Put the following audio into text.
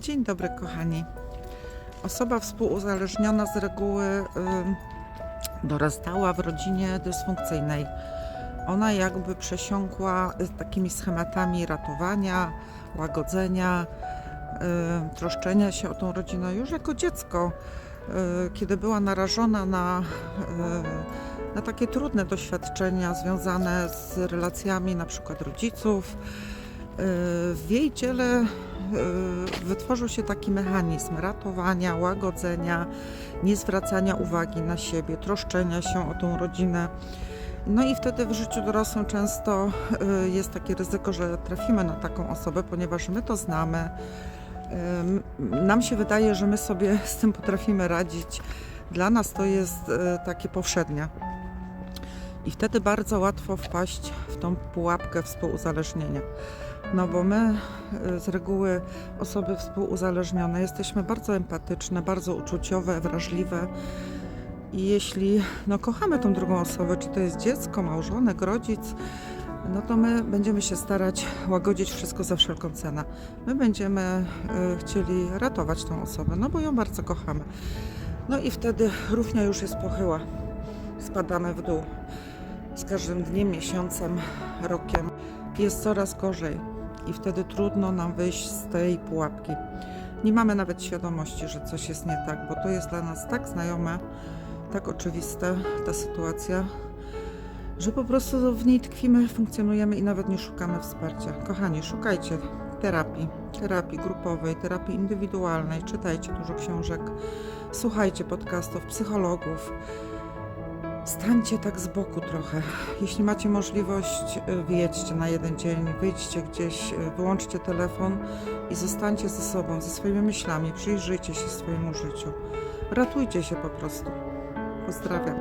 Dzień dobry, kochani. Osoba współuzależniona z reguły ym, dorastała w rodzinie dysfunkcyjnej. Ona jakby przesiąkła y, takimi schematami ratowania, łagodzenia, y, troszczenia się o tą rodzinę już jako dziecko, y, kiedy była narażona na, y, na takie trudne doświadczenia związane z relacjami na przykład rodziców. Y, W jej ciele y, wytworzył się taki mechanizm ratowania, łagodzenia, niezwracania uwagi na siebie, troszczenia się o tą rodzinę. No i wtedy w życiu dorosłym często y, jest takie ryzyko, że trafimy na taką osobę, ponieważ my to znamy. Ym, Nam się wydaje, że my sobie z tym potrafimy radzić. Dla nas to jest takie powszednie. I wtedy bardzo łatwo wpaść w tą pułapkę współuzależnienia. No bo my y, z reguły osoby współuzależnione jesteśmy bardzo empatyczne, bardzo uczuciowe, wrażliwe. I jeśli no, kochamy tą drugą osobę, czy to jest dziecko, małżonek, rodzic, no to my będziemy się starać łagodzić wszystko za wszelką cenę. My będziemy y, chcieli ratować tą osobę, no bo ją bardzo kochamy. No i wtedy równia już jest pochyła. Spadamy w dół. Z każdym dniem, miesiącem, rokiem jest coraz gorzej i wtedy trudno nam wyjść z tej pułapki. Nie mamy nawet świadomości, że coś jest nie tak, bo to jest dla nas tak znajome, tak oczywiste ta sytuacja, że po prostu w niej tkwimy, funkcjonujemy i nawet nie szukamy wsparcia. Kochani, szukajcie terapii, terapii grupowej, terapii indywidualnej, czytajcie dużo książek, słuchajcie podcastów, psychologów. Stańcie tak z boku trochę. Jeśli macie możliwość, y, wyjedźcie na jeden dzień, wyjdźcie gdzieś, y, wyłączcie telefon i zostańcie ze sobą, ze swoimi myślami. Przyjrzyjcie się swojemu życiu. Ratujcie się po prostu. Pozdrawiam.